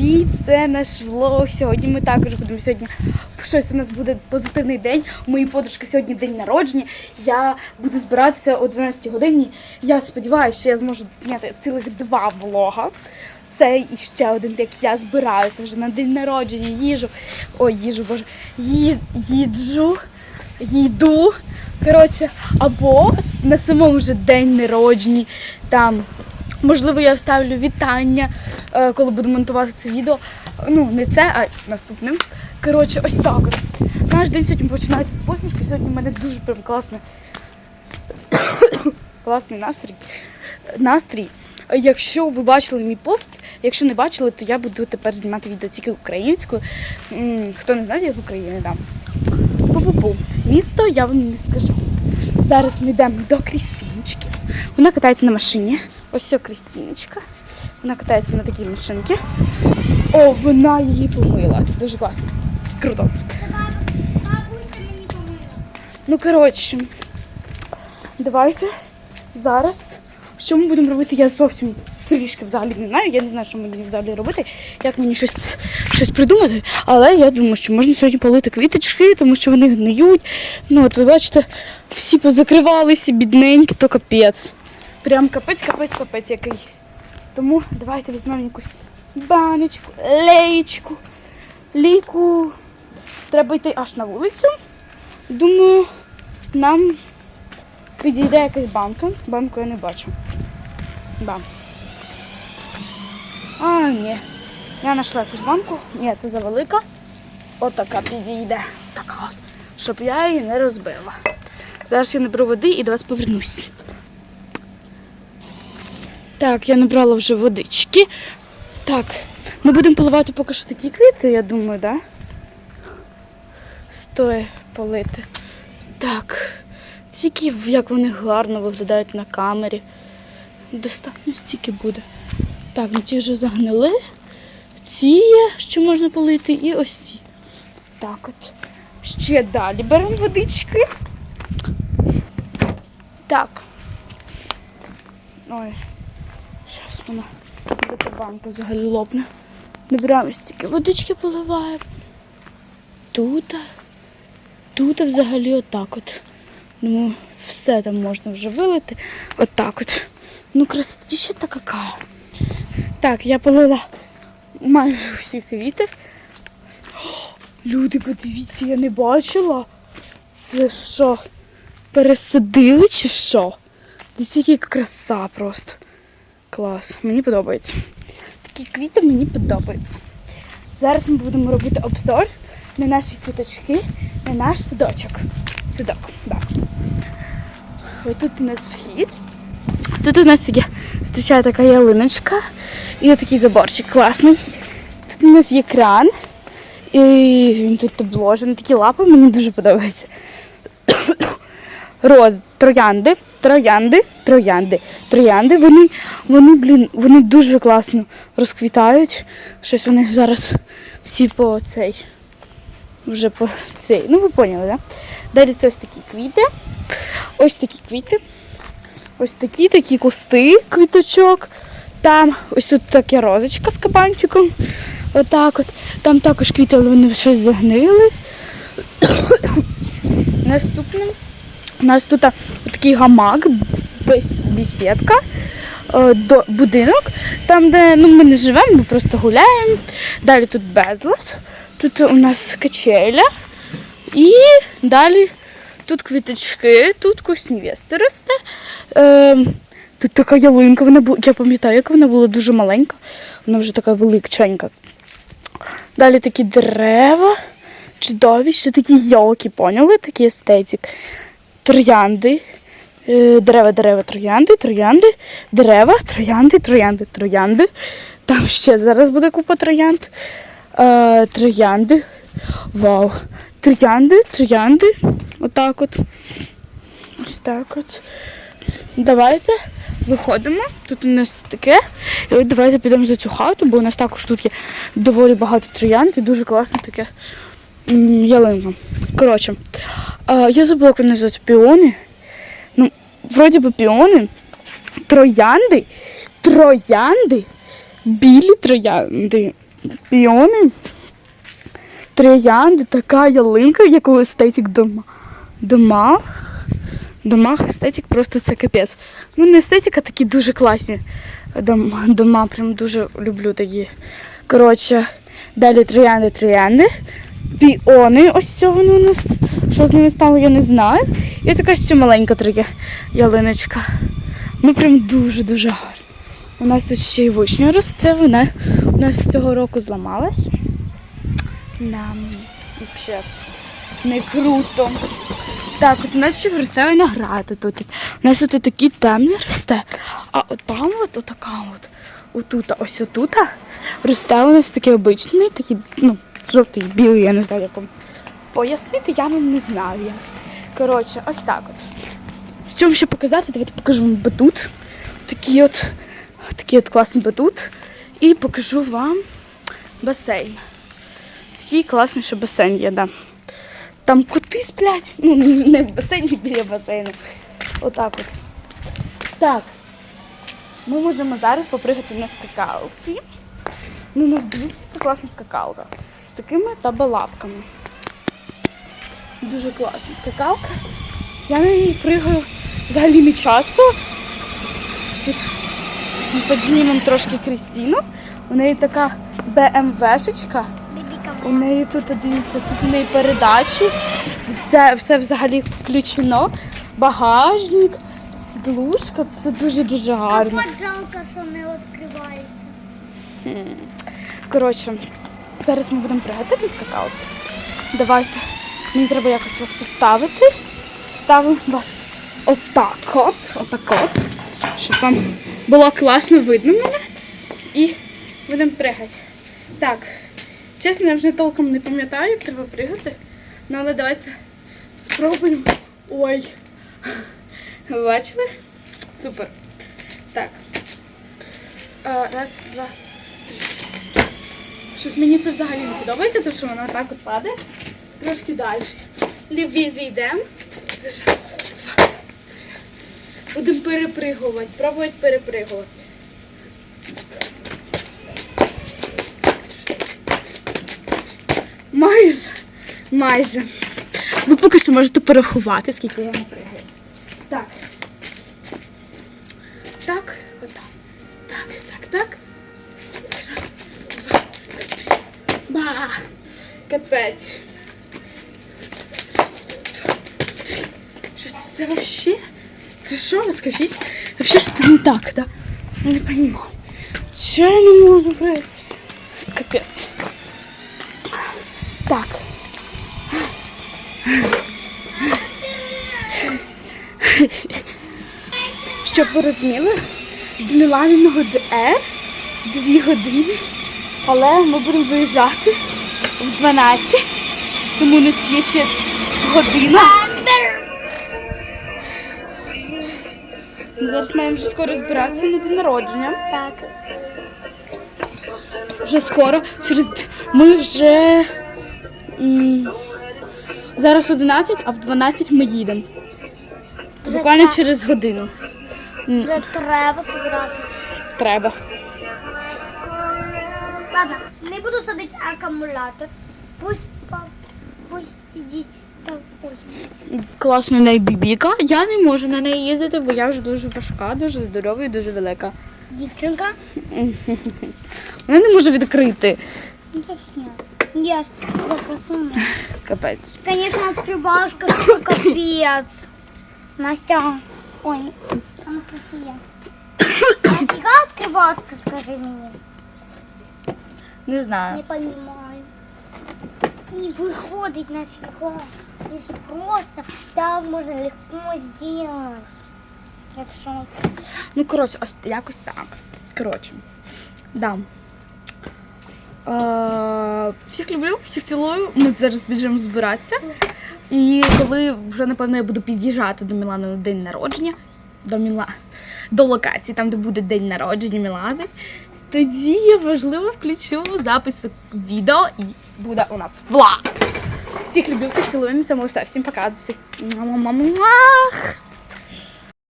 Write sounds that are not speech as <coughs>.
Привіт! Це наш влог. Сьогодні ми також будемо сьогодні. Щось у нас буде позитивний день. У моєї подружки сьогодні день народження. Я буду збиратися о 12 годині. Я сподіваюся, що я зможу зняти цілих два влога. Це і ще один, як я збираюся вже на день народження, їжу. Ой, їжу, боже, ї, їджу, їду. Коротше, або на самому же день народження там. Можливо, я вставлю вітання, коли буду монтувати це відео. Ну, не це, а наступним. Коротше, ось так. От. Наш день сьогодні починається з посмішки. Сьогодні в мене дуже прям класний, <coughs> класний настрій. настрій. Якщо ви бачили мій пост, якщо не бачили, то я буду тепер знімати відео тільки українською. Хто не знає, я з України дам. Пу-пу-пу. Місто я вам не скажу. Зараз ми йдемо до Крістіночки. Вона катається на машині. Ось Крістіночка. Вона катається на такій машинці. О, вона її помила. Це дуже класно. Круто. Ну, коротше, давайте зараз. Що ми будемо робити? Я зовсім трішки взагалі не знаю. Я не знаю, що мені взагалі робити, як мені щось, щось придумати. Але я думаю, що можна сьогодні полити квіточки, тому що вони гниють. Ну, от ви бачите, всі позакривалися, бідненькі, то капець. Прям капець, капець, капець якийсь. Тому давайте візьмемо якусь баночку, леєчку, ліку. Треба йти аж на вулицю. Думаю, нам підійде якась банка. Банку я не бачу. Да. А, ні. Я знайшла якусь банку. Ні, це завелика. Отака підійде. Така от. Щоб я її не розбила. Зараз я наберу води і до вас повернусь. Так, я набрала вже водички. Так, ми будемо поливати поки що такі квіти, я думаю? Да? Стоє полити. Так. Тільки як вони гарно виглядають на камері. Достатньо стільки буде. Так, ну ті вже загнили. Ці є, що можна полити, і ось ці. Так от. Ще далі беремо водички. Так. Ой. Зараз вона де та банка взагалі лопне. Набираємо стільки водички поливаємо. Тут. Тут взагалі отак от. Ну, все там можна вже вилити. Отак от. Ну, красотища та какая. Так, я полила майже всі квіти. Люди, подивіться, я не бачила. Це що? Пересадили чи що? Десь яка краса просто. Клас. Мені подобається. Такі квіти мені подобаються. Зараз ми будемо робити обзор на наші квіточки, на наш садочок. Садок, так. Ось тут у нас вхід. Тут у нас є зустрічає така ялиночка і такий заборчик класний. Тут у нас є кран. І він тут обложений, такі лапи, мені дуже подобаються. Роз, троянди, троянди, троянди, троянди. Вони, вони, блін, вони дуже класно розквітають. Щось вони зараз всі по цей. Вже по цей. Ну, ви поняли, так? Да? Далі це ось такі квіти. Ось такі квіти. Ось такі такі кусти квіточок. Там ось тут така розочка з кабанчиком. Отак от. Там також квіти, але вони щось загнили. <coughs> Наступним у нас тут такий гамак, бесідка, е, будинок, там, де ну, ми не живемо, ми просто гуляємо. Далі тут безлад, тут у нас качеля. І далі тут квіточки, тут кусь росте. Е, тут така ялинка, вона бу... я пам'ятаю, як вона була дуже маленька, вона вже така величенька. Далі такі дерева, чудові, ще такі йолки, поняли? Такий естетик. Троянди. Е, Дерева, дерева, троянди, троянди, дерева, троянди, троянди, троянди. Там ще зараз буде купа троянд. Е, троянди. Вау. Троянди, троянди. Отак от. Ось так от. Давайте виходимо. Тут у нас таке. І от давайте підемо за цю хату, бо у нас також тут є доволі багато троянд і дуже класне таке ялинка. Коротше, е, я забула, як вони називаються піони. Ну, вроді би піони, троянди, троянди, білі троянди. піони, троянди, така ялинка, яку естетик дома. Дома. Домах естетик просто це капець. Ну, не естетика, такі дуже класні дома. Дома прям дуже люблю такі. Коротше, далі троянди, троянди. Піони, ось вони у нас. Що з ними стало, я не знаю. І така ще маленька трохи ялиночка. Ну прям дуже-дуже гарно. У нас тут ще й вишня росте, вона у нас цього року зламалась. Нам взагалі не круто. Так, от у нас ще росте виноград тут. У нас тут такі темні росте. А от там от отака от. Отут, ось отут росте у нас такий обичний, такий, ну, жовтий, білий, я не знаю, як вам пояснити, я вам не знаю. як. Коротше, ось так от. Що вам ще показати? Давайте покажу вам батут. Такий от, такий от класний батут. І покажу вам басейн. Такий класний, що басейн є, да. Там коти сплять. Ну, не в басейні біля басейну. Отак от. Так. Ми можемо зараз попригати на скакалці. Ну, нас дивіться, яка класна скакалка. З такими табалапками. Дуже класна скакалка. Я на ній пригаю взагалі не часто. Тут піднімемо трошки Крістіну. У неї така БМВшечка. У неї тут, дивіться, тут у неї передачі. Все, все взагалі включено. Багажник, сідлушка, це дуже-дуже гарно. Капот жалко, що не відкривається. Коротше, зараз ми будемо пригати скакалці. Давайте. Мені треба якось вас поставити. Ставимо вас отак от, отак от, щоб вам було класно видно мене. І будемо пригати. Так, чесно, я вже толком не пам'ятаю, як треба пригати. Ну, але давайте спробуємо. Ой. Ви бачили? Супер. Так. Раз, два, Щось мені це взагалі не подобається, те, що воно так от падає. Трошки далі. Ліві йдемо. Будемо перепригувати, пробувати перепригувати. Майже. Майже. Ви поки що можете порахувати, скільки я не Капець. Що це вообще? Це що ви скажіть? Вообще що не так, да? Я не розумію. Чого я не можу прийти? Капець. Так. Щоб ви розуміли, до Міланиного ДР дві години, але ми будемо виїжджати в 12, тому у нас є ще година. Ми зараз маємо вже скоро збиратися на день народження. Так. Вже скоро. Через ми вже м, зараз 11, а в 12 ми їдемо. Буквально через годину. М, Вже треба збиратися. Треба. Ладно, не буду садити акумулятор. Пусть пап, пусть ідіть став ось. Класно в неї бібіка. Я не можу на неї їздити, бо я вже дуже важка, дуже здорова і дуже велика. Дівчинка. <laughs> Вона не може відкрити. Ну. Я ж запросуну. Капець. Конечно, открывашка, что <coughs> капец. Настя, ой, Анастасия. <coughs> Нафига открывашка, скажи мне? Не Не знаю. понимаю. И выходить нафига. Если просто так можно легко сделать. Это что? Ну, коротше, ось якось так. Коротше. Да. Е, всіх люблю, всіх цілую. Ми зараз біжимо збиратися. І коли вже, напевно, я буду під'їжджати до Мілани на день народження, до Міла... до локації, там, де буде день народження Мілани, тоді я важливо включу запис відео і буде у нас влог. Всіх люблю, всіх цілую, на цьому все. Всім пока. Всіх...